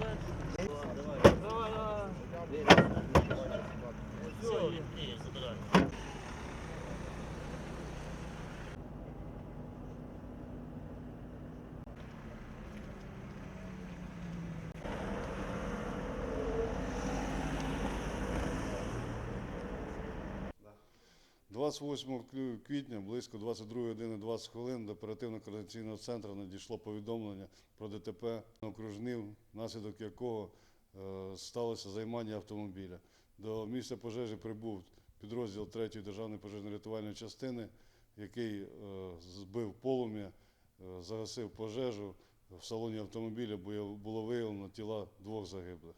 Давай, давай. Все, есть, забирай. 28 квітня близько 22 години 20 хвилин до оперативно-координаційного центру надійшло повідомлення про ДТП на окружнив, внаслідок якого е, сталося займання автомобіля. До місця пожежі прибув підрозділ 3-ї державної пожежно-рятувальної частини, який е, збив полум'я, е, загасив пожежу. В салоні автомобіля бу- було виявлено тіла двох загиблих.